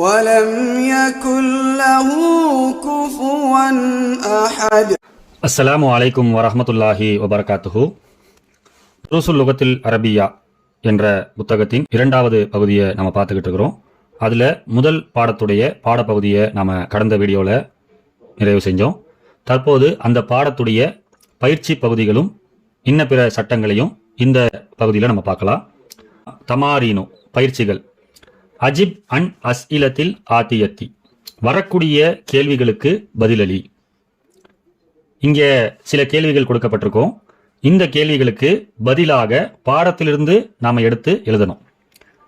ولم يكن له كفوا أحد அஸ்ஸலாமு அலைக்கும் வரஹ்மத்துல்லாஹி வபரகாத்துஹு துருசுல் லுகத்தில் அரபியா என்ற புத்தகத்தின் இரண்டாவது பகுதியை நம்ம பார்த்துக்கிட்டு இருக்கிறோம் அதில் முதல் பாடத்துடைய பாடப்பகுதியை நாம கடந்த வீடியோவில் நிறைவு செஞ்சோம் தற்போது அந்த பாடத்துடைய பயிற்சி பகுதிகளும் இன்ன பிற சட்டங்களையும் இந்த பகுதியில் நம்ம பார்க்கலாம் தமாரீனு பயிற்சிகள் அஜிப் அன் அஸ்இலத்தில் ஆத்தியத்தி. வரக்கூடிய கேள்விகளுக்கு பதிலளி. இங்கே சில கேள்விகள் கொடுக்கப்பட்டிருக்கோம். இந்த கேள்விகளுக்கு பதிலாக பாடத்திலிருந்து நாம எடுத்து எழுதணும்.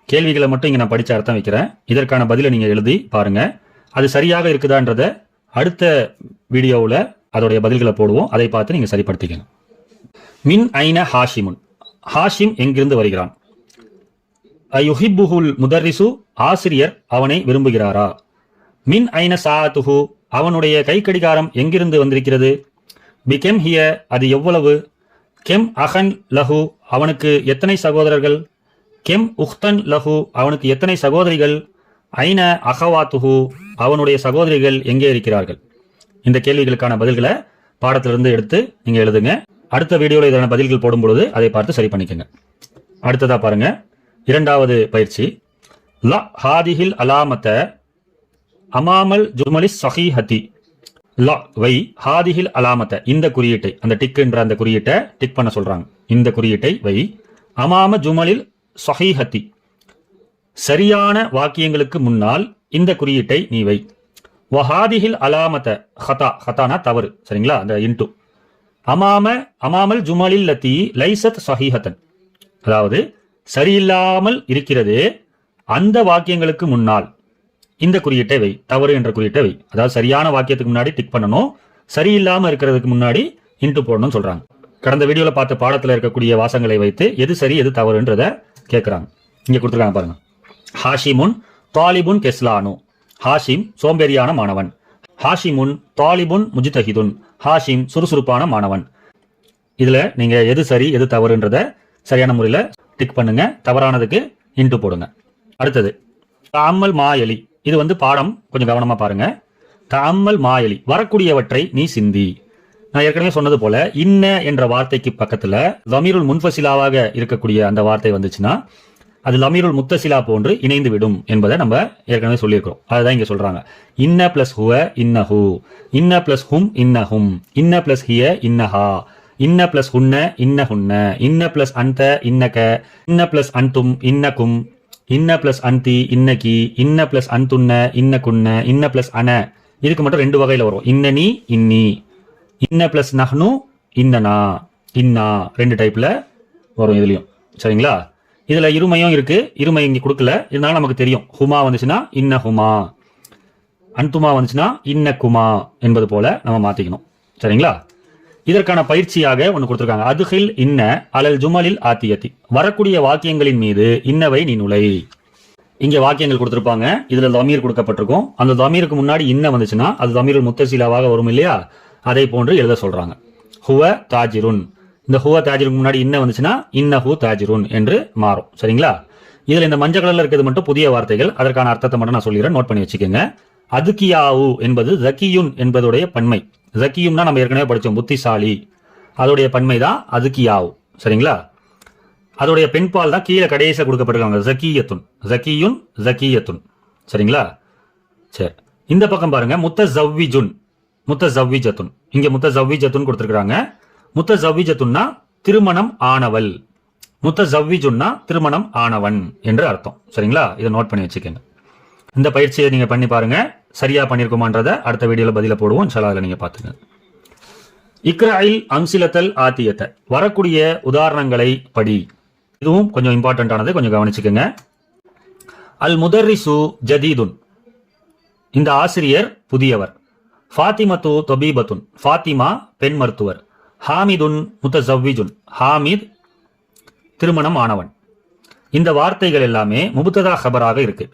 கேள்விகளை மட்டும் இங்க நான் படிச்ச அர்த்தம் வைக்கிறேன். இதற்கான பதிலை நீங்க எழுதி பாருங்க. அது சரியாக இருக்குதான்றத அடுத்த வீடியோவில் அதோடைய பதில்களை போடுவோம். அதை பார்த்து நீங்க சரிப்படுத்திக்கணும். மின் ஐன ஹாஷிமுன். ஹாஷிம் எங்கிருந்து வருகிறான்? அயுஹிப்புஹுல் முதர்ரிசு ஆசிரியர் அவனை விரும்புகிறாரா? மின் ஐன சாத்துஹு அவனுடைய கைக்கடிகாரம் எங்கிருந்து வந்திருக்கிறது? பிகெம் ஹிய அது எவ்வளவு? கெம் அஹன் லஹு அவனுக்கு எத்தனை சகோதரர்கள்? கெம் உஹ்தன் லஹு அவனுக்கு எத்தனை சகோதரிகள்? ஐன அகவாத்துஹு அவனுடைய சகோதரிகள் எங்கே இருக்கிறார்கள்? இந்த கேள்விகளுக்கான பதில்களை பாடத்திலிருந்து எடுத்து நீங்க எழுதுங்க. அடுத்த வீடியோவில் இதற்கான பதில்கள் போடும் பொழுது அதை பார்த்து சரி பண்ணிக்கங்க. அடுத்ததா பாருங்க. இரண்டாவது பயிற்சி. ல ஹாதிஹில் அலாமத்த அமாமல் ஜுமலி சஹீஹதி லா வை ஹாதிஹில் அலாமத்த. இந்த குறியீட்டை அந்த டிக்குன்ற அந்த குறியீட்டை டிக் பண்ண சொல்றாங்க. இந்த குறியீட்டை வை அமாம ஜுமலில் சஹீஹத்தி. சரியான வாக்கியங்களுக்கு முன்னால் இந்த குறியீட்டை நீ வை. வஹாதிஹில் அலாமத்த. ஹதா ஹதானா தவறு. சரிங்களா? அந்த இன்டு. அமாம அமாமல் ஜுமலில் லத்தி லைசத் சஹீஹத்தன். அதாவது சரியில்லாமல் இருக்கிறது அந்த வாக்கியங்களுக்கு முன்னால். இந்த குறியீட்டை வை தவறு என்ற குறியீட்டை வை. அதாவது சரியான வாக்கியத்துக்கு முன்னாடி டிக் பண்ணணும். சரியில்லாமல் இருக்கிறதுக்கு முன்னாடி இன்ட்டு போடணும்னு சொல்றாங்க. கடந்த வீடியோல பார்த்த பாடத்துல இருக்கக்கூடிய வாசங்களை வைத்து எது சரி எது தவறுன்றத கேட்குறாங்க இங்க கொடுத்துருக்காங்க பாருங்க. ஹாஷிமுன் தாலிபுன் கெஸ்லானு. ஹாஷிம் சோம்பேறியான மாணவன். ஹாஷிமுன் தாலிபுன் முஜிதஹிதுன் ஹாஷிம் சுறுசுறுப்பான மாணவன். இதுல நீங்க எது சரி எது தவறுன்றத சரியான முறையில டிக் பண்ணுங்க. தவறானதுக்கு இன்ட்டு போடுங்க. அடுத்தது தாமல் மாயலி. இது வந்து பாடம். கொஞ்சம் கவனமா பாருங்க. தாமல் மாயலி. வரக்கூடியவற்றை நீ சிந்தி. நான் ஏற்கனவே சொன்னது போல இன்ன என்ற வார்த்தைக்கு பக்கத்துல லமீருல் முன்ஃபசிலாவாக இருக்கக்கூடிய அந்த வார்த்தை வந்துச்சுன்னா அது லமீருல் முத்தசிலா போன்று இணைந்து விடும் என்பதை நம்ம ஏற்கனவே சொல்லியிருக்கிறோம். அதுதான் இங்க சொல்றாங்க. இன்ன பிளஸ் ஹுவ இன்ன ஹூ இன்ன பிளஸ் ஹும் இன்ன ஹும் இன்ன பிளஸ் ஹிய இன்னஹா. இன்ன பிளஸ் உன்ன இன்ன ஹுன்ன இன்ன பிளஸ் அந்த இன்னக இன்ன பிளஸ் அன்தும் இன்னக்கும் இன்ன பிளஸ் அந்தி இன்னக்கி இன்ன பிளஸ் அந்துன்ன இன்னகுன்ன இன்ன பிளஸ் அன. இதுக்கு மட்டும் ரெண்டு வகையில வரும். இன்னனி இன்னி. இன்ன பிளஸ் நஹ்னு இன்னனா இன்னா ரெண்டு டைப்ல வரும் இதுலயும். சரிங்களா? இதுல இருமையும் இருக்கு. இருமை இங்க கொடுக்கல. இருந்தாலும் நமக்கு தெரியும். ஹுமா வந்துச்சுன்னா இன்ன ஹுமா. அன்துமா வந்துச்சுன்னா இன்ன குமா என்பது போல நம்ம மாத்திக்கணும். சரிங்களா? இதற்கான பயிற்சியாக ஒன்று கொடுத்துருக்காங்க. அதுகில் இன்ன அலல் ஜுமலில் ஆத்தியத்தி. வரக்கூடிய வாக்கியங்களின் மீது இன்னவை நீ நுழை. இங்கே வாக்கியங்கள் கொடுத்துருப்பாங்க. இதுல தமீர் கொடுக்கப்பட்டிருக்கும். அந்த தமீருக்கு முன்னாடி இன்ன வந்துச்சுன்னா அது தமீர் முத்தசீலாவாக வரும் இல்லையா? அதை போன்று எழுத சொல்றாங்க. ஹுவ தாஜிருன். இந்த ஹுவ தாஜிருக்கு முன்னாடி இன்ன வந்துச்சுன்னா இன்ன ஹூ தாஜிருன் என்று மாறும். சரிங்களா? இதுல இந்த மஞ்சள் கலர்ல இருக்கிறது மட்டும் புதிய வார்த்தைகள். அதற்கான அர்த்தத்தை மட்டும் நான் சொல்லிடுறேன். நோட் பண்ணி வச்சுக்கோங்க. அதுக்கியாவு என்பது ஜக்கியுன் என்பதுடைய பன்மை. ஜக்கியும்னா நம்ம ஏற்கனவே படித்தோம் புத்திசாலி. அதோடைய பன்மை தான் அதுக்கியாவ். சரிங்களா? அதோடைய பெண்பால் தான் கீழே கடைசியில் கொடுக்கப்பட்டிருக்காங்க. ஜக்கியத்துன். ஜக்கியுன் ஜக்கியத்துன். சரிங்களா? சரி. இந்த பக்கம் பாருங்க. முத்த ஜவ்விஜுன் முத்த ஜவ்விஜத்துன் இங்கே முத்த ஜவ்விஜத்துன் கொடுத்துருக்குறாங்க. முத்த ஜவ்விஜத்துன்னா திருமணம் ஆனவள். முத்த ஜவ்விஜுன்னா திருமணம் ஆனவன் என்று அர்த்தம். சரிங்களா? இதை நோட் பண்ணி வச்சுக்கோங்க. இந்த பயிற்சியை நீங்கள் பண்ணி பாருங்கள் சரியாக பண்ணியிருக்குமான்றதை அடுத்த வீடியோவில் பதில போடுவோம். சில அதில் நீங்கள் பார்த்துங்க இக்ராயில் அம்சிலத்தல் ஆத்தியத்தை. வரக்கூடிய உதாரணங்களை படி. இதுவும் கொஞ்சம் இம்பார்ட்டண்ட்டானது கொஞ்சம் கவனிச்சுக்கோங்க. அல் முதர்ரிசு ஜதீதுன். இந்த ஆசிரியர் புதியவர். ஃபாத்திமத்து தொபீபத்துன். ஃபாத்திமா பெண் மருத்துவர். ஹாமிதுன் முத்தசவ்விஜுன் ஹாமித் திருமணம் ஆனவன். இந்த வார்த்தைகள் எல்லாமே முபுத்ததா ஹபராக இருக்குது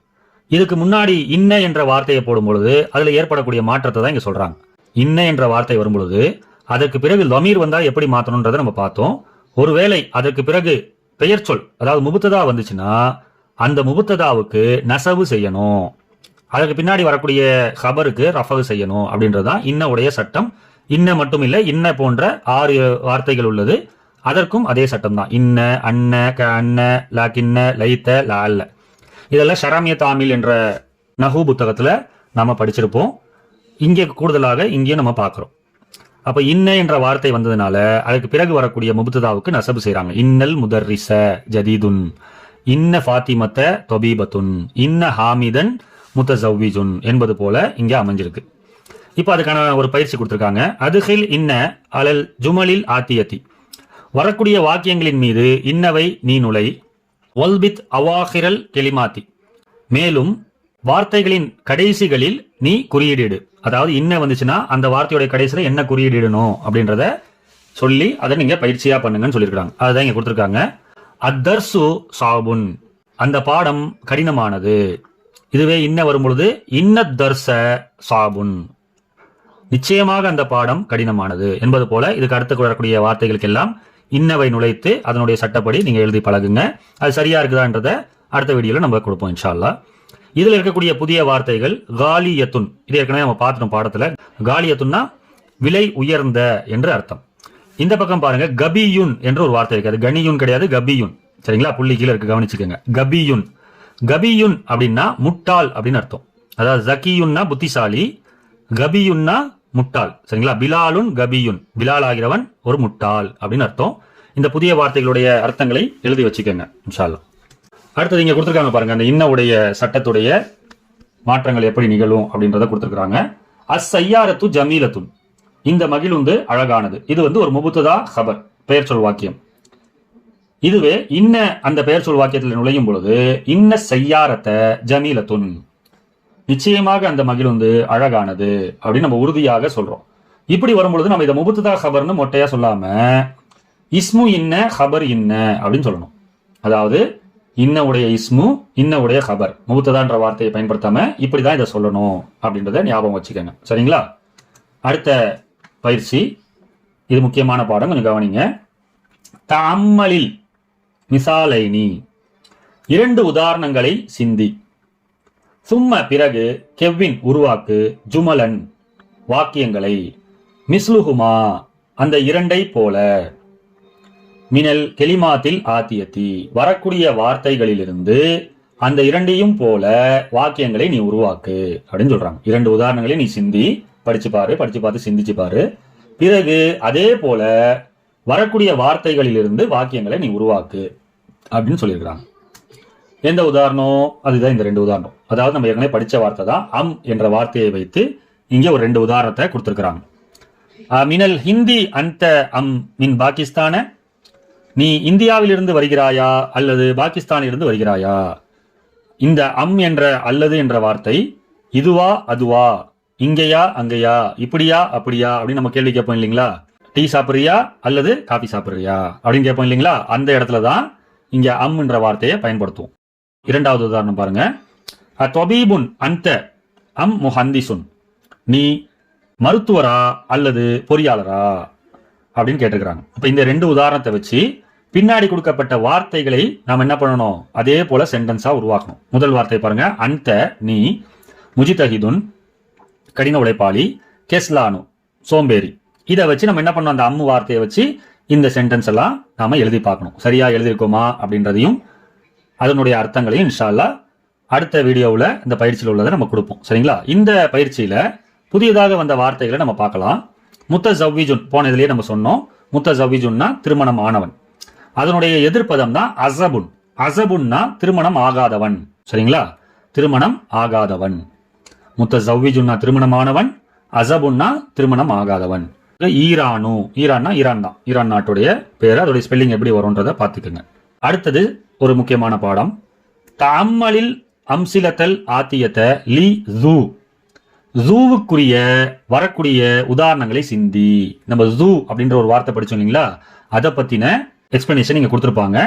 இதுக்கு முன்னாடி இன்ன என்ற வார்த்தையை போடும் பொழுது அதுல ஏற்படக்கூடிய மாற்றத்தை தான் இங்க சொல்றாங்க. இன்ன என்ற வார்த்தை வரும் பொழுது அதற்கு பிறகு லமீர் வந்தா எப்படி மாற்றணுன்றதை நம்ம பார்த்தோம். ஒருவேளை அதற்கு பிறகு பெயர் சொல் அதாவது முபுத்ததா வந்துச்சுன்னா அந்த முபுத்ததாவுக்கு நசவு செய்யணும். அதுக்கு பின்னாடி வரக்கூடிய ஹபருக்கு ரஃபகு செய்யணும் அப்படின்றதுதான் இன்ன உடைய சட்டம். இன்ன மட்டும் இல்லை இன்ன போன்ற ஆறு வார்த்தைகள் உள்ளது. அதற்கும் அதே சட்டம் தான் இன்ன அன்ன க அன்ன லாக்கின்ன லைத்த லால்ல. இதெல்லாம் ஷராமிய தாமில் என்ற நகு புத்தகத்தில் நாம் படிச்சிருப்போம். இங்கே கூடுதலாக இங்கேயும் நம்ம பார்க்குறோம். அப்போ இன்ன என்ற வார்த்தை வந்ததுனால அதுக்கு பிறகு வரக்கூடிய முபுத்ததாவுக்கு நசபு செய்கிறாங்க இன்னல் முதர்ரிச ஜதீதுன் இன்ன ஃபாத்திமத்த தொபீபத்துன் இன்ன ஹாமிதன் முத்தசவ்விஜுன் என்பது போல இங்கே அமைஞ்சிருக்கு. இப்போ அதுக்கான ஒரு பயிற்சி கொடுத்துருக்காங்க. அதுகில் இன்ன அலல் ஜுமலில் ஆத்தியத்தி. வரக்கூடிய வாக்கியங்களின் மீது இன்னவை நீ நுழை ஒல்பித் அவாஹிரல் கெலிமாத்தி. மேலும் வார்த்தைகளின் கடைசிகளில் நீ குறியீடு அதாவது இன்ன வந்துச்சுன்னா அந்த வார்த்தையோட கடைசியில் என்ன குறியீடிடணும் அப்படின்றத சொல்லி அதை நீங்க பயிற்சியா பண்ணுங்கன்னு சொல்லியிருக்காங்க அதுதான் இங்க கொடுத்துருக்காங்க. அத்தர்சு சாபுன். அந்த பாடம் கடினமானது. இதுவே இன்ன வரும்பொழுது இன்ன சாபுன். நிச்சயமாக அந்த பாடம் கடினமானது என்பது போல இதுக்கு அடுத்து வரக்கூடிய வார்த்தைகளுக்கெல்லாம் இன்னவை நுழைத்து அதனுடைய சட்டப்படி நீங்கள் எழுதி பழகுங்க. அது சரியா இருக்குதான்றத அடுத்த வீடியோவில் நம்ம கொடுப்போம் இன்ஷால்லா இதில் இருக்கக்கூடிய புதிய வார்த்தைகள் காலியத்துன். இது ஏற்கனவே நம்ம பார்த்துட்டோம் பாடத்தில். காலியத்துன்னா விலை உயர்ந்த என்று அர்த்தம். இந்த பக்கம் பாருங்க கபியுன் என்ற ஒரு வார்த்தை இருக்காது கனியுன் கிடையாது கபியுன். சரிங்களா? புள்ளி கீழே இருக்கு கவனிச்சுக்கோங்க. கபியுன். கபியுன் அப்படின்னா முட்டாள் அப்படின்னு அர்த்தம். அதாவது ஜக்கியுன்னா புத்திசாலி கபியுன்னா முட்டாள். சரிங்களா? பிலாலுன் கபியுன். பிலால் ஆகிறவன் ஒரு முட்டாள் அப்படின்னு அர்த்தம். இந்த புதிய வார்த்தைகளுடைய அர்த்தங்களை எழுதி வச்சுக்கோங்க இன்ஷா அல்லாஹ் அடுத்தது இங்க கொடுத்துருக்காங்க பாருங்க அந்த இன்னவுடைய சட்டத்துடைய மாற்றங்கள் எப்படி நிகழும் அப்படின்றத கொடுத்துருக்காங்க அஸ் சையாரத்து ஜமீலத்துன். இந்த மகிழுந்து அழகானது. இது வந்து ஒரு முபுத்ததா ஹபர் பெயர் சொல் வாக்கியம். இதுவே இன்ன அந்த பெயர் சொல் வாக்கியத்தில் நுழையும் பொழுது இன்ன செய்யாரத்தை ஜமீலத்துன். நிச்சயமாக அந்த மகிழுந்து அழகானது அப்படின்னு நம்ம உறுதியாக சொல்றோம். இப்படி வரும்பொழுது நம்ம இதை முபுத்துதா ஹபர்னு மொட்டையா சொல்லாம இஸ்மு இன்ன ஹபர் இன்ன அப்படின்னு சொல்லணும். அதாவது இன்ன உடைய இஸ்மு இன்ன உடைய ஹபர் முபுத்ததான்ற வார்த்தையை பயன்படுத்தாம இப்படிதான் இதை சொல்லணும் அப்படின்றத ஞாபகம் வச்சுக்கோங்க. சரிங்களா? அடுத்த பயிற்சி. இது முக்கியமான பாடம் கொஞ்சம் கவனிங்க. தம்மலில் மிசாலைனி. இரண்டு உதாரணங்களை சிந்தி. சும்ம பிறகு கெவ்வின் உருவாக்கு ஜுமலன் வாக்கியங்களை. மிஸ்லுஹுமா அந்த இரண்டை போல. மினல் கெலிமாத்தில் ஆத்தியத்தி வரக்கூடிய வார்த்தைகளிலிருந்து அந்த இரண்டையும் போல வாக்கியங்களை நீ உருவாக்கு அப்படின்னு சொல்றாங்க. இரண்டு உதாரணங்களை நீ சிந்தி படிச்சு பாரு படிச்சு பார்த்து சிந்திச்சு பாரு. பிறகு அதே போல வரக்கூடிய வார்த்தைகளிலிருந்து வாக்கியங்களை நீ உருவாக்கு அப்படின்னு சொல்லியிருக்கிறாங்க. எந்த உதாரணம்? அதுதான் இந்த ரெண்டு உதாரணம். அதாவது நம்ம ஏற்கனவே படித்த வார்த்தை தான் அம் என்ற வார்த்தையை வைத்து இங்கே ஒரு ரெண்டு உதாரணத்தை கொடுத்துருக்குறாங்க. மினல் ஹிந்தி அந்த அம் மின் பாகிஸ்தான? நீ இந்தியாவிலிருந்து வருகிறாயா அல்லது பாகிஸ்தானிலிருந்து வருகிறாயா? இந்த அம் என்ற அல்லது என்ற வார்த்தை இதுவா அதுவா? இங்கேயா அங்கேயா? இப்படியா அப்படியா? அப்படின்னு நம்ம கேள்வி கேட்போம் இல்லைங்களா? டீ சாப்பிட்றியா அல்லது காஃபி சாப்பிட்றியா? அப்படின்னு கேட்போம் இல்லைங்களா? அந்த இடத்துல தான் இங்கே அம் என்ற வார்த்தையை பயன்படுத்துவோம். இரண்டாவது உதாரணம் பாருங்க. தொபீபுன் அந்த அம் முஹந்திசுன். நீ மருத்துவரா அல்லது பொறியாளரா? அப்படின்னு கேட்டிருக்கிறாங்க. அப்ப இந்த ரெண்டு உதாரணத்தை வச்சு பின்னாடி கொடுக்கப்பட்ட வார்த்தைகளை நாம் என்ன பண்ணணும்? அதே போல சென்டென்ஸா உருவாக்கணும். முதல் வார்த்தை பாருங்க. அந்த நீ முஜிதஹிதுன் கடின உழைப்பாளி கெஸ்லானு சோம்பேறி. இதை வச்சு நம்ம என்ன பண்ணோம் அந்த அம்மு வார்த்தையை வச்சு இந்த சென்டென்ஸ் எல்லாம் நாம எழுதி பார்க்கணும். சரியா எழுதியிருக்கோமா அப்படின்றதையும் அதனுடைய அர்த்தங்களையும் இன்ஷால்லா அடுத்த வீடியோவில் இந்த பயிற்சியில் உள்ளதை நம்ம கொடுப்போம். சரிங்களா? இந்த பயிற்சியில் புதியதாக வந்த வார்த்தைகளை நம்ம பார்க்கலாம். முத்த ஜவ்விஜுன் போன இதுலேயே நம்ம சொன்னோம். முத்த ஜவ்விஜுன்னா திருமணம் ஆனவன். அதனுடைய எதிர்ப்பதம் தான் அசபுன் அசபுன்னா திருமணம் ஆகாதவன். சரிங்களா? திருமணம் ஆகாதவன். முத்த ஜவ்விஜுன்னா திருமணம் ஆனவன். அசபுன்னா திருமணம் ஆகாதவன். ஈரானு. ஈரான்னா ஈரான் தான். ஈரான் நாட்டுடைய பேர். அதோடைய ஸ்பெல்லிங் எப்படி வரும்ன்றதை பார்த்துக்குங்க. அடுத்தது ஒரு முக்கியமான பாடம். தம்மலில் அம்சிலத்தல் ஆத்தியத்த லி ஜூ ஜூவுக்குரிய வரக்கூடிய உதாரணங்களை சிந்தி. நம்ம ஜூ அப்படின்ற ஒரு வார்த்தை படிச்சோம் இல்லைங்களா? அதை பத்தின எக்ஸ்பிளனேஷன் இங்க கொடுத்துருப்பாங்க.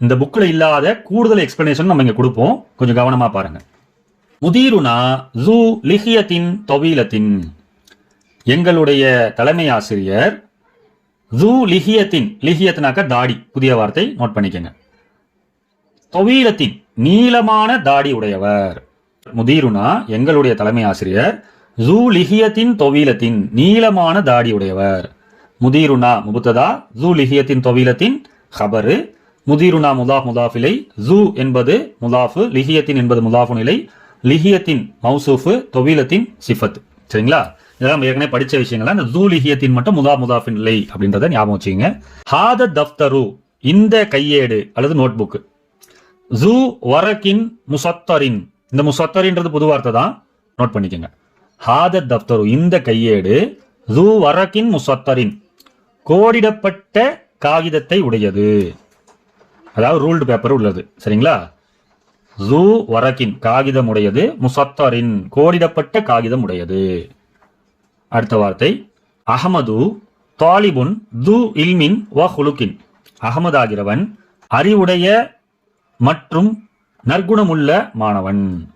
இந்த புக்ல இல்லாத கூடுதல் எக்ஸ்பிளனேஷன் நம்ம இங்க கொடுப்போம். கொஞ்சம் கவனமா பாருங்க. முதீருனா ஜூ லிஹியத்தின் தொவீலத்தின் எங்களுடைய தலைமை ஆசிரியர் ஜூ லிஹியத்தின். லிஹியத்தினாக்க தாடி. புதிய வார்த்தை நோட் பண்ணிக்கங்க. தொவீலத்தின் நீளமான தாடி உடையவர். முதீருனா எங்களுடைய தலைமை ஆசிரியர். ஜூ லிஹியத்தின் தொவீலத்தின் நீளமான தாடி உடையவர். முதீருனா முபுத்ததா ஜூ லிஹியத்தின் தொவீலத்தின் ஹபரு முதீருனா முதாஃப் முதாஃபிலை ஜூ என்பது முதாஃபு லிஹியத்தின் என்பது முதாஃபு நிலை. லிஹியத்தின் மௌசூஃபு தொவீலத்தின் சிஃபத் சரிங்களா? இதெல்லாம் ஏற்கனவே படிச்ச விஷயங்கள் அந்த ஜூ லிஹியத்தின் மட்டும் முதா முதாஃபின் நிலை அப்படின்றத ஞாபகம் வச்சுங்க ஹாத தஃப்தரு இந்த கையேடு அல்லது நோட் புக்கு ஜூ வரக்கின் முசத்தரின். இந்த முசத்தரின்றது புது வார்த்தை தான். நோட் பண்ணிக்கோங்க. ஹாத தப்தரு இந்த கையேடு ஜூ வரக்கின் முசத்தரின். கோடிடப்பட்ட காகிதத்தை உடையது. அதாவது ரூல்டு பேப்பர் உள்ளது. சரிங்களா? ஜூ வரக்கின் காகிதம் உடையது முசத்தரின். கோடிடப்பட்ட காகிதம் உடையது. அடுத்த வார்த்தை. அகமது தாலிபுன் து இல்மின் வ ஹுலுக்கின் அகமது ஆகிறவன் அறிவுடைய மற்றும் நற்குணமுள்ள மாணவன்.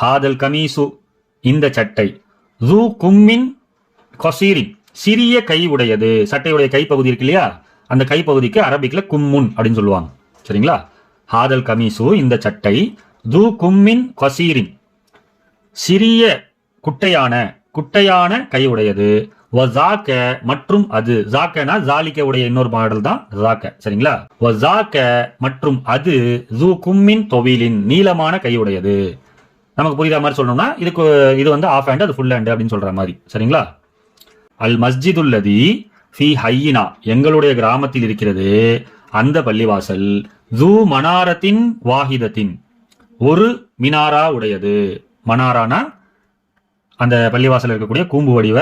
ஹாதல் கமீசு இந்த சட்டை. ஜூ கும்மின் கொசீரின் சிறிய கை உடையது. சட்டையுடைய கைப்பகுதி இருக்கு இல்லையா? அந்த கைப்பகுதிக்கு அரபிக்ல கும்முன் அப்படின்னு சொல்லுவாங்க. சரிங்களா? ஹாதல் கமீசு இந்த சட்டை. ஜூ கும்மின் கொசீரின் சிறிய குட்டையான குட்டையான கை உடையது. வசாக்க மற்றும் அது. ஜாக்கனா ஜாலிக்க உடைய இன்னொரு மாடல் தான் ஜாக்க. சரிங்களா? வசாக்க மற்றும் அது ஜூ கும்மின் தொவிலின் நீளமான கை உடையது நமக்கு புரியுற மாதிரி சொல்லணும்னா இதுக்கு இது வந்து ஆஃப் ஹேண்ட் அது ஃபுல் ஹேண்ட் அப்படின்னு சொல்ற மாதிரி. சரிங்களா? அல் மஸ்ஜிதுல்லதி ஃபி ஹையினா எங்களுடைய கிராமத்தில் இருக்கிறது அந்த பள்ளிவாசல் ஜூ மனாரத்தின் வாஹிதத்தின் ஒரு மினாரா உடையது. மனாரானா அந்த பள்ளிவாசல் இருக்கக்கூடிய கூம்பு வடிவ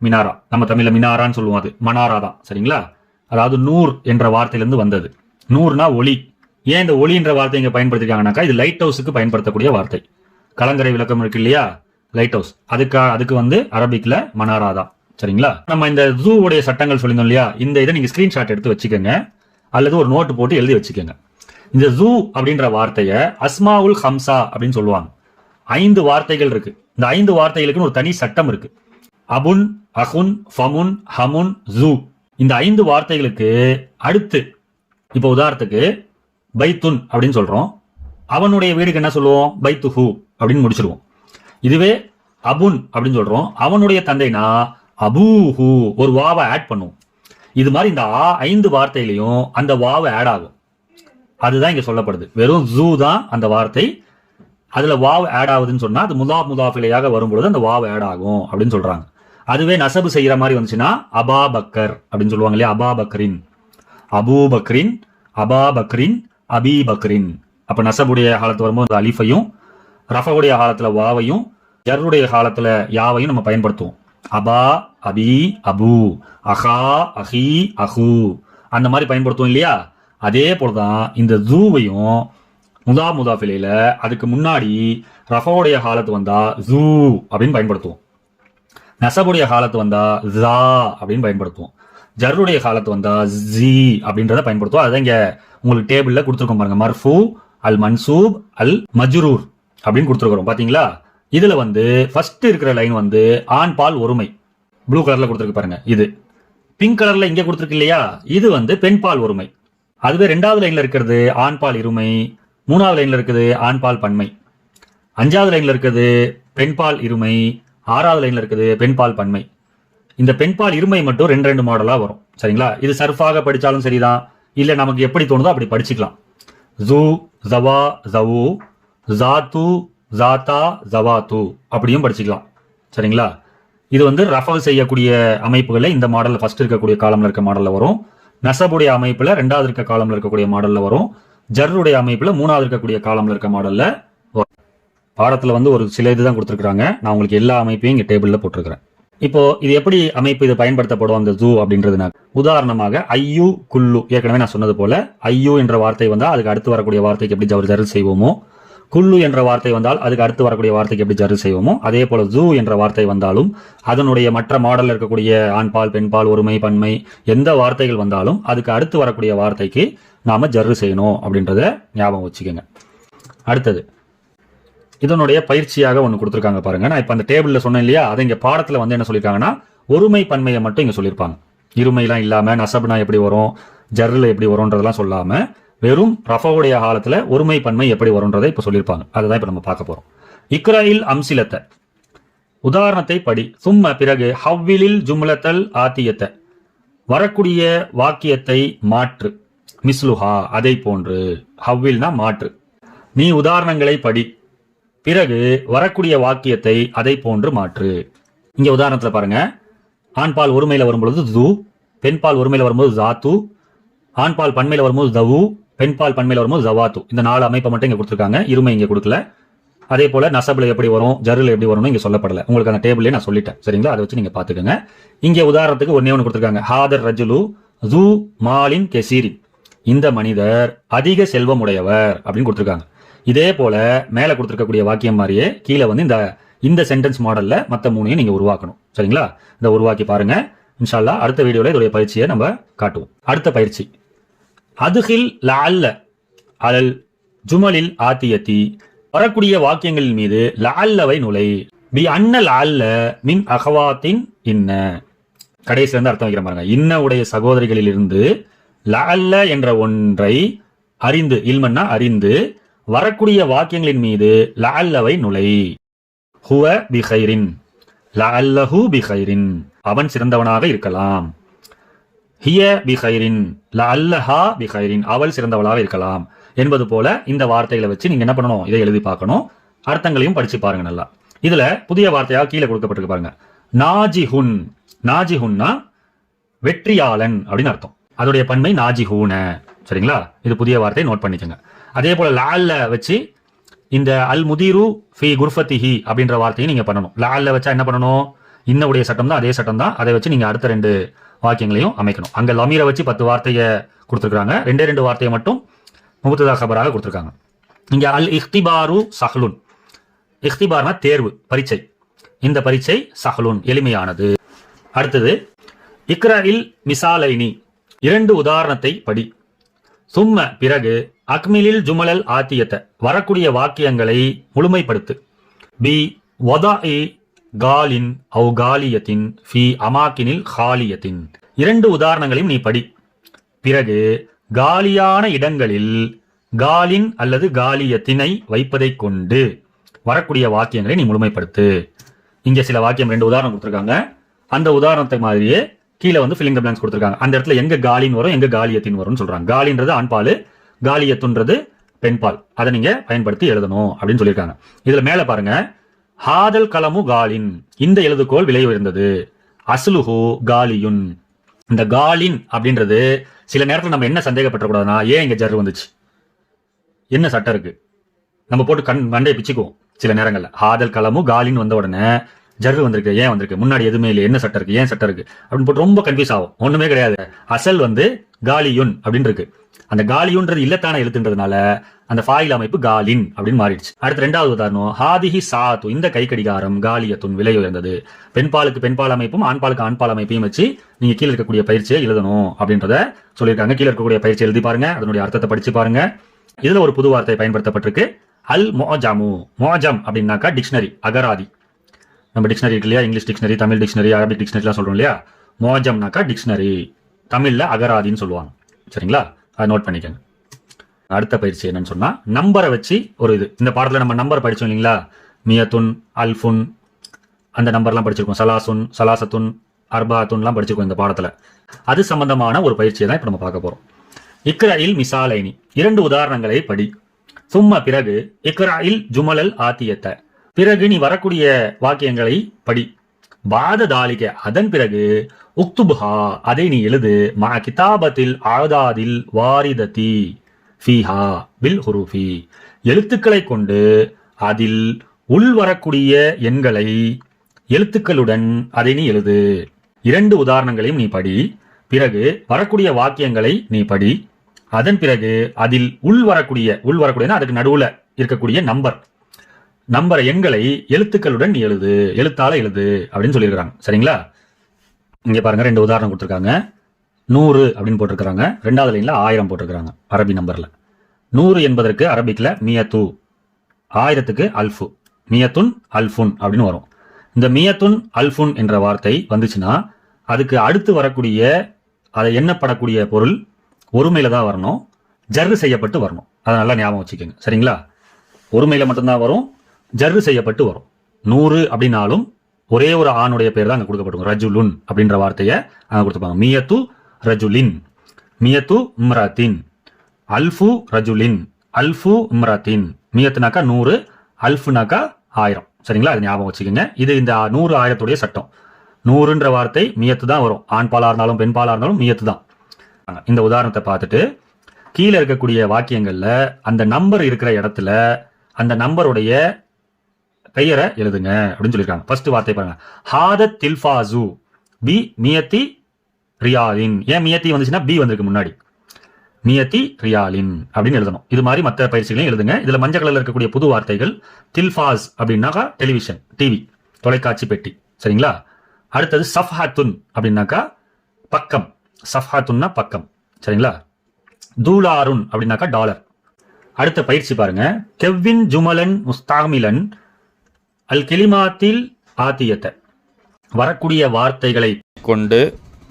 மினாரா. நம்ம தமிழ்ல மினாரான்னு சொல்லுவோம் அது. மனாரா தான். சரிங்களா? அதாவது நூர் என்ற வார்த்தையிலிருந்து வந்தது. நூறுனா ஒளி. ஏன் இந்த ஒளின்ற வார்த்தை இங்க பயன்படுத்திருக்காங்கனாக்கா இது லைட் ஹவுஸுக்கு பயன்படுத்தக்கூடிய வார்த்தை. கலங்கரை விளக்கம் இருக்கு இல்லையா? லைட் ஹவுஸ் அதுக்கு அதுக்கு வந்து அரபிக்ல மனாரா தான். சரிங்களா? நம்ம இந்த ஜூவுடைய சட்டங்கள் சொல்லியிருந்தோம் இல்லையா? இந்த இதை நீங்க ஸ்கிரீன்ஷாட் எடுத்து வச்சுக்கோங்க. அல்லது ஒரு நோட்டு போட்டு எழுதி வச்சுக்கோங்க. இந்த ஜூ அப்படின்ற வார்த்தையை அஸ்மாவுல் ஹம்சா அப்படின்னு சொல்லுவாங்க. ஐந்து வார்த்தைகள் இருக்கு. இந்த ஐந்து வார்த்தைகளுக்குன்னு ஒரு தனி சட்டம் இருக்கு. அபுன் அகுன் ஃபமுன் ஹமுன் ஜூ. இந்த ஐந்து வார்த்தைகளுக்கு அடுத்து இப்போ உதாரணத்துக்கு பைத்துன் அப்படின்னு சொல்றோம். அவனுடைய வீடுக்கு என்ன சொல்லுவோம்? பைத்து ஹூ அப்படின்னு முடிச்சிருவோம். இதுவே அபுன் அப்படின்னு சொல்றோம். அவனுடைய தந்தைனா அபூஹூ ஒரு வாவை ஆட் பண்ணுவோம். இது மாதிரி இந்த ஆ ஐந்து வார்த்தையிலையும் அந்த வாவை ஆட் ஆகும். அதுதான் இங்க சொல்லப்படுது. வெறும் ஜூ தான் அந்த வார்த்தை. அதுல வாவ் ஆட் ஆகுதுன்னு சொன்னா அது முதாப் முதாஃபிலையாக வரும்பொழுது அந்த வாவ் ஆட் ஆகும் அப்படின்னு சொல்றாங்க. அதுவே நசபு செய்யற மாதிரி வந்துச்சுன்னா அபா பக்கர் அப்படின்னு சொல்லுவாங்க இல்லையா? அபா பக்ரின். அபூ பக்ரின் அபா பக்ரின் அபி பக்ரின். அப்ப நசபுடைய காலத்து வரும்போது அந்த அலிஃபையும் ரஃபவுடைய காலத்துல வாவையும் ஜருடைய காலத்துல யாவையும் நம்ம பயன்படுத்துவோம். அபா அபி அபு அஹா அஹி அஹு. அந்த மாதிரி பயன்படுத்துவோம் இல்லையா? அதே போலதான் இந்த ஜூவையும் முதா முதாஃபிலையில அதுக்கு முன்னாடி ரஃபோடைய காலத்து வந்தா ஜூ அப்படின்னு பயன்படுத்துவோம். நசபுடைய காலத்து வந்தா ஜா அப்படின்னு பயன்படுத்துவோம். ஜருடைய காலத்து வந்தா ஜி அப்படின்றத பயன்படுத்துவோம். அதான் இங்க உங்களுக்கு டேபிள்ல கொடுத்துருக்கோம் பாருங்க. மர்ஃபூ அல் மன்சூப் அல் மஜ்ரூர் அப்படின்னு கொடுத்துருக்கோம் பாத்தீங்களா? இதுல வந்து ஃபர்ஸ்ட் இருக்கிற லைன் வந்து ஆண் பால் ஒருமை. ப்ளூ கலர்ல கொடுத்துருக்கு பாருங்க. இது. பிங்க் கலர்ல இங்க கொடுத்துருக்கு இல்லையா? இது வந்து பெண் பால் ஒருமை. அதுவே ரெண்டாவது லைன்ல இருக்கிறது ஆண் பால் இருமை. மூணாவது லைன்ல இருக்குது ஆண் பால் பன்மை. அஞ்சாவது லைன்ல இருக்குது பெண் பால் இருமை. ஆறாவது லைனில் இருக்குது பெண்பால் பன்மை. இந்த பெண்பால் இருமை மட்டும் ரெண்டு ரெண்டு மாடலாக வரும். சரிங்களா? இது சர்ஃபாக படித்தாலும் சரிதான். இல்லை நமக்கு எப்படி தோணுதோ அப்படி படிச்சுக்கலாம். ஜூ ஜவா ஜவு ஜாத்து ஜாத்தா ஜவாத்து அப்படியும் படிச்சுக்கலாம். சரிங்களா? இது வந்து ரஃபல் செய்யக்கூடிய அமைப்புகளில் இந்த மாடலில் ஃபர்ஸ்ட் இருக்கக்கூடிய காலமில் இருக்க மாடலில் வரும். நசபுடைய அமைப்பில் ரெண்டாவது இருக்க காலமில் இருக்கக்கூடிய மாடலில் வரும். ஜர்ருடைய அமைப்பில் மூணாவது இருக்கக்கூடிய காலமில் இருக்க மாடலில் பாடத்தில் வந்து ஒரு சில இதுதான் கொடுத்துருக்காங்க நான் உங்களுக்கு எல்லா அமைப்பையும் இங்கே டேபிளில் போட்டிருக்கிறேன். இப்போ இது எப்படி அமைப்பு இது பயன்படுத்தப்படும் அந்த ஜூ அப்படின்றதுனா உதாரணமாக ஐயு குல்லு. ஏற்கனவே நான் சொன்னது போல ஐயு என்ற வார்த்தை வந்தால் அதுக்கு அடுத்து வரக்கூடிய வார்த்தைக்கு எப்படி ஜவர் ஜரல் செய்வோமோ குல்லு என்ற வார்த்தை வந்தால் அதுக்கு அடுத்து வரக்கூடிய வார்த்தைக்கு எப்படி ஜரு செய்வோமோ அதே போல ஜூ என்ற வார்த்தை வந்தாலும் அதனுடைய மற்ற மாடல் இருக்கக்கூடிய ஆண்பால் பெண்பால் ஒருமை பன்மை எந்த வார்த்தைகள் வந்தாலும் அதுக்கு அடுத்து வரக்கூடிய வார்த்தைக்கு நாம ஜர்ரு செய்யணும் அப்படின்றத ஞாபகம் வச்சுக்கோங்க. அடுத்தது இதனுடைய பயிற்சியாக ஒன்று கொடுத்துருக்காங்க பாருங்க. நான் இப்போ அந்த டேபிளில் சொன்னேன் இல்லையா? அதை இங்கே பாடத்தில் வந்து என்ன சொல்லியிருக்காங்கன்னா ஒருமை பன்மையை மட்டும் இங்கே சொல்லியிருப்பாங்க. இருமைலாம் இல்லாமல் நசபுனா எப்படி வரும் ஜர்ரில் எப்படி வரும்ன்றதெல்லாம் சொல்லாமல் வெறும் ரஃபவுடைய காலத்தில் ஒருமை பன்மை எப்படி வரும்ன்றதை இப்போ சொல்லியிருப்பாங்க. அதை தான் இப்போ நம்ம பார்க்க போகிறோம் இக்ராயில் அம்சிலத்தை. உதாரணத்தை படி சும்ம பிறகு ஹவ்விலில் ஜும்லத்தல் ஆத்தியத்தை. வரக்கூடிய வாக்கியத்தை மாற்று. மிஸ்லுஹா அதை போன்று. ஹவ்வில்னா மாற்று. நீ உதாரணங்களை படி பிறகு வரக்கூடிய வாக்கியத்தை அதை போன்று மாற்று. இங்க உதாரணத்துல பாருங்க. ஆண்பால் ஒருமையில வரும்பொழுது து பெண்பால் ஒருமையில வரும்போது ஜாத்து ஆண்பால் பண்மையில வரும்போது தவு பெண்பால் பண்மையில வரும்போது ஜவாத்து இந்த நாலு அமைப்பை மட்டும் இங்க கொடுத்துருக்காங்க. இருமை இங்க கொடுக்கல. அதே போல நசபுல எப்படி வரும் ஜருல எப்படி வரும்னு இங்க சொல்லப்படல. உங்களுக்கு அந்த டேபிளே நான் சொல்லிட்டேன். சரிங்களா? அதை வச்சு நீங்க பாத்துக்கோங்க. இங்க உதாரணத்துக்கு ஒன்னே ஒன்று கொடுத்துருக்காங்க. ஹாதர் ரஜுலு ஜூ மாலின் கெசீரி இந்த மனிதர் அதிக செல்வம் உடையவர் அப்படின்னு கொடுத்துருக்காங்க. இதே போல மேல கொடுத்துருக்கக்கூடிய வாக்கியம் மாதிரியே கீழே வந்து இந்த இந்த சென்டென்ஸ் மாடல்ல மத்த மூணையும் நீங்க உருவாக்கணும். சரிங்களா? இந்த உருவாக்கி பாருங்க. இன்ஷால்லா அடுத்த வீடியோல இதோடைய பயிற்சியை நம்ம காட்டுவோம். அடுத்த பயிற்சி. அதுகில் லால்ல அலல் ஜுமலில் ஆத்தியத்தி. வரக்கூடிய வாக்கியங்களின் மீது லால்லவை நுழை. பி அன்ன அல்ல மின் அகவாத்தின் இன்ன. கடைசியில இருந்து அர்த்தம் வைக்கிற பாருங்க. இன்ன உடைய சகோதரிகளில் இருந்து லஅல்ல என்ற ஒன்றை அறிந்து இல்மன்னா அறிந்து வரக்கூடிய வாக்கியங்களின் மீது லஅல்லவை நுழை. ஹுவ பிஹைரின். லஅல்லஹு பிஹைரின். அவன் சிறந்தவனாக இருக்கலாம். ஹிய பிஹைரின். லஅல்லஹா பிஹைரின். அவள் சிறந்தவளாக இருக்கலாம் என்பது போல இந்த வார்த்தைகளை வச்சு நீங்க என்ன பண்ணணும்? இதை எழுதி பார்க்கணும். அர்த்தங்களையும் படிச்சு பாருங்க நல்லா. இதுல புதிய வார்த்தையாக கீழே கொடுக்கப்பட்டிருக்கு பாருங்க. நாஜிஹுன். நாஜிஹுன்னா வெற்றியாளன் அப்படின்னு அர்த்தம். அதோடைய பன்மை நாஜிஹூன. சரிங்களா? இது புதிய வார்த்தையை நோட் பண்ணிக்கோங்க. அதே போல லால்ல வச்சு இந்த அல் முதீரு ஃபி குர்ஃபத்திஹி அப்படின்ற வார்த்தையை நீங்க பண்ணணும். லால்ல வச்சா என்ன பண்ணணும்? இன்னவுடைய சட்டம் தான் அதே சட்டம் தான். அதை வச்சு நீங்க அடுத்த ரெண்டு வாக்கியங்களையும் அமைக்கணும். அங்க லமீரை வச்சு பத்து வார்த்தையை கொடுத்துருக்காங்க ரெண்டே ரெண்டு வார்த்தையை மட்டும் முகத்ததா கபராக கொடுத்துருக்காங்க. இங்க அல் இஹ்திபாரு சஹ்லுன். இஹ்திபார்னா தேர்வு பரீட்சை. இந்த பரீட்சை சஹலுன் எளிமையானது. அடுத்தது இக்ரஇல் மிசாலைனி. இரண்டு உதாரணத்தை படி. சும்ம பிறகு அக்மிலில் ஜுமலல் ஆத்தியத்தை வரக்கூடிய வாக்கியங்களை முழுமைப்படுத்து. பி வதாஇ காலின் அவு காலியத்தின் ஃபி அமாக்கினில் ஹாலியத்தின். இரண்டு உதாரணங்களையும் நீ படி. பிறகு காலியான இடங்களில் காலின் அல்லது காலியத்தினை வைப்பதைக் கொண்டு வரக்கூடிய வாக்கியங்களை நீ முழுமைப்படுத்து. இங்க சில வாக்கியம் ரெண்டு உதாரணம் கொடுத்துருக்காங்க. அந்த உதாரணத்தை மாதிரியே கீழே வந்து ஃபில்லிங் த பிளான்ஸ் கொடுத்துருக்காங்க. அந்த இடத்துல எங்க காலின் வரும் எங்க காலியத்தின் வரும்னு சொல்றாங்க. காலின்றது ஆண்பால் காலியத்துன்றது பெண்பால். அதை நீங்க பயன்படுத்தி எழுதணும் அப்படின்னு சொல்லியிருக்காங்க. இதுல மேல பாருங்க. ஹாதல் களமு காலின். இந்த எழுதுகோள் விலை உயர்ந்தது. அசுலுஹு காலியுன். இந்த காலின் அப்படின்றது சில நேரத்தில் நம்ம என்ன சந்தேகப்பட்டக்கூடாதுன்னா ஏன் இங்க ஜர் வந்துச்சு? என்ன சட்டம் இருக்கு? நம்ம போட்டு கண் மண்டையை பிச்சுக்குவோம் சில நேரங்கள்ல. ஹாதல் களமு காலின் வந்த உடனே ஜர்ரு வந்திருக்கு ஏன் வந்திருக்கு? முன்னாடி எதுவுமே இல்லை என்ன சட்டம் இருக்கு? ஏன் சட்டம் இருக்கு? அப்படின்னு போட்டு ரொம்ப கன்ஃபியூஸ் ஆகும் ஒண்ணுமே கிடையாது. அசல் வந்து காலியுன் அப்படின்னு இருக்கு அந்த காலியுன்றது இல்லத்தான எழுத்துன்றதுனால அந்த ஃபாயில் அமைப்பு காலின் அப்படின்னு மாறிடுச்சு. அடுத்து ரெண்டாவது உதாரணம் ஹாதிஹி சாத்து இந்த கை கடிகாரம் காலியத்துன் விலை உயர்ந்தது. பெண்பாலுக்கு பெண்பால் அமைப்பும் ஆண்பாலுக்கு ஆண்பால் அமைப்பையும் வச்சு நீங்க கீழே இருக்கக்கூடிய பயிற்சியை எழுதணும் அப்படின்றத சொல்லியிருக்காங்க. கீழே இருக்கக்கூடிய பயிற்சி எழுதி பாருங்க அதனுடைய அர்த்தத்தை படிச்சு பாருங்க. இதுல ஒரு புது வார்த்தை பயன்படுத்தப்பட்டிருக்கு. அல் மோஜாமு மோஜம் அப்படின்னாக்கா டிக்ஷனரி அகராதி. நம்ம டிக்ஷனரி இருக்கு இல்லையா? English dictionary Tamil dictionary Arabic டிக்ஷனரிலாம் சொல்றோம் இல்லையா? மோஜம்னாக்கா டிக்ஷனரி தமிழ்ல அகராதின்னு சொல்லுவாங்க. சரிங்களா? அதை நோட் பண்ணிக்கங்க. அடுத்த பயிற்சி என்னன்னு சொன்னா நம்பரை வச்சு ஒரு இது. இந்த பாடத்துல நம்ம நம்பர் படிச்சோம் இல்லைங்களா? மியத்துன் அல்ஃபுன் அந்த நம்பர்லாம் படிச்சிருக்கோம். சலாசுன் சலாசத்துன் அர்பாத்துன்லாம் படிச்சிருக்கோம் இந்த பாடத்துல. அது சம்பந்தமான ஒரு பயிற்சியை தான் இப்போ நம்ம பார்க்க போறோம். இக்ராயில் மிசாலைனி. இரண்டு உதாரணங்களை படி. சும்மா பிறகு இக்ராயில் ஜுமலல் ஆத்தியத்தை. பிறகு நீ வரக்கூடிய வாக்கியங்களை படி. பாத தாலிக அதன் பிறகு உக்துபுஹா அதை நீ எழுது மா கிதாபத்தில் ஆதாதில் வாரிததி ஃபீஹா பில் ஹுருஃபி. எழுத்துக்களை கொண்டு அதில் உள் வரக்கூடிய எண்களை எழுத்துக்களுடன் அதை நீ எழுது. இரண்டு உதாரணங்களையும் நீ படி. பிறகு வரக்கூடிய வாக்கியங்களை நீ படி. அதன் பிறகு அதில் உள் வரக்கூடிய உள் வரக்கூடியனா அதுக்கு நடுவுல இருக்கக்கூடிய நம்பர். நம்பர் எண்களை எழுத்துக்களுடன் எழுது. எழுத்தால எழுது அப்படின்னு சொல்லியிருக்காங்க சரிங்களா? இங்க பாருங்க ரெண்டு உதாரணம் கொடுத்துருக்காங்க. நூறு அப்படின்னு போட்டிருக்கிறாங்க. ரெண்டாவது லைன்ல ஆயிரம் போட்டிருக்கிறாங்க அரபி நம்பர்ல. நூறு என்பதற்கு அரபிக்ல மியத்து. ஆயிரத்துக்கு அல்ஃபு. மியத்துன் அல்ஃபுன் அப்படின்னு வரும். இந்த மியத்துன் அல்ஃபுன் என்ற வார்த்தை வந்துச்சுன்னா அதுக்கு அடுத்து வரக்கூடிய அதை எண்ணப்படக்கூடிய பொருள் ஒருமையில தான் வரணும். ஜர்ரு செய்யப்பட்டு வரணும். அதை நல்லா ஞாபகம் வச்சுக்கோங்க. சரிங்களா? ஒருமையில மட்டும்தான் வரும். ஜர்வு செய்யப்பட்டு வரும். நூறு அப்படின்னாலும் ஒரே ஒரு ஆணுடைய பேர் தான் அங்கே கொடுக்கப்பட்டிருக்கும். ரஜுலுன் அப்படின்ற வார்த்தையை அங்கே கொடுத்துப்பாங்க மியத்து ரஜுலின். மியத்து இம்ராத்தின். அல்ஃபு ரஜுலின். அல்ஃபு இம்ராத்தின். மியத்துனாக்கா நூறு அல்ஃபுனாக்கா ஆயிரம். சரிங்களா? அது ஞாபகம் வச்சுக்கோங்க. இது இந்த நூறு ஆயிரத்துடைய சட்டம். நூறுன்ற வார்த்தை மியத்து தான் வரும். ஆண் பாலாக இருந்தாலும் பெண் பாலாக இருந்தாலும் மியத்து தான். இந்த உதாரணத்தை பார்த்துட்டு கீழே இருக்கக்கூடிய வாக்கியங்களில் அந்த நம்பர் இருக்கிற இடத்துல அந்த நம்பருடைய பெயரை எழுதுங்க அப்படின்னு சொல்லியிருக்காங்க ஃபர்ஸ்ட் வார்த்தை பாருங்க. ஹாதத் தில்ஃபாசு பி மியத்தி ரியாலின். ஏன் மியத்தி வந்துச்சுன்னா பி வந்திருக்கு முன்னாடி. மியத்தி ரியாலின் அப்படின்னு எழுதணும். இது மாதிரி மற்ற பயிற்சிகளையும் எழுதுங்க. இதுல மஞ்சள் கலர்ல இருக்கக்கூடிய புது வார்த்தைகள் தில்ஃபாஸ் அப்படின்னாக்கா டெலிவிஷன் டிவி தொலைக்காட்சி பெட்டி. சரிங்களா? அடுத்தது சஃப்ஹாத்துன் அப்படின்னாக்கா பக்கம். சஃப்ஹாத்துன்னா பக்கம். சரிங்களா? தூலாருன் அப்படின்னாக்கா டாலர். அடுத்த பயிற்சி பாருங்க. கெவ்வின் ஜுமலன் முஸ்தாமிலன் அல் கிளிமாத்தில் ஆத்தியத்தை வரக்கூடிய வார்த்தைகளை கொண்டு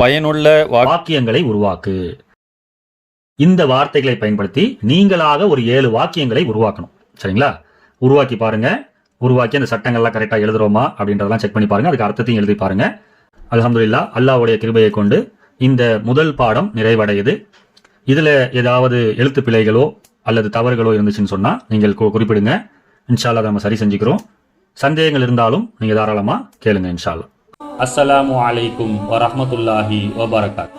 பயனுள்ள வாக்கு வாக்கியங்களை உருவாக்கு. இந்த வார்த்தைகளை பயன்படுத்தி நீங்களாக ஒரு ஏழு வாக்கியங்களை உருவாக்கணும். சரிங்களா? உருவாக்கி பாருங்க. உருவாக்கி அந்த சட்டங்கள்லாம் கரெக்டா எழுதுறோமா அப்படின்றதெல்லாம் செக் பண்ணி பாருங்க. அதுக்கு அர்த்தத்தையும் எழுதி பாருங்க. அல்ஹம்துலில்லா அல்லாஹ்வுடைய கிருபையை கொண்டு இந்த முதல் பாடம் நிறைவடையுது. இதுல ஏதாவது எழுத்து பிழைகளோ அல்லது தவறுகளோ இருந்துச்சுன்னு சொன்னா நீங்கள் குறிப்பிடுங்க. இன்ஷால்லா நம்ம சரி செஞ்சுக்கிறோம். சந்தேகங்கள் இருந்தாலும் நீங்க தாராளமா கேளுங்க இன்ஷால்லா அஸ்ஸலாமு அலைக்கும் வரஹ்மத்துல்லாஹி வபரகாத்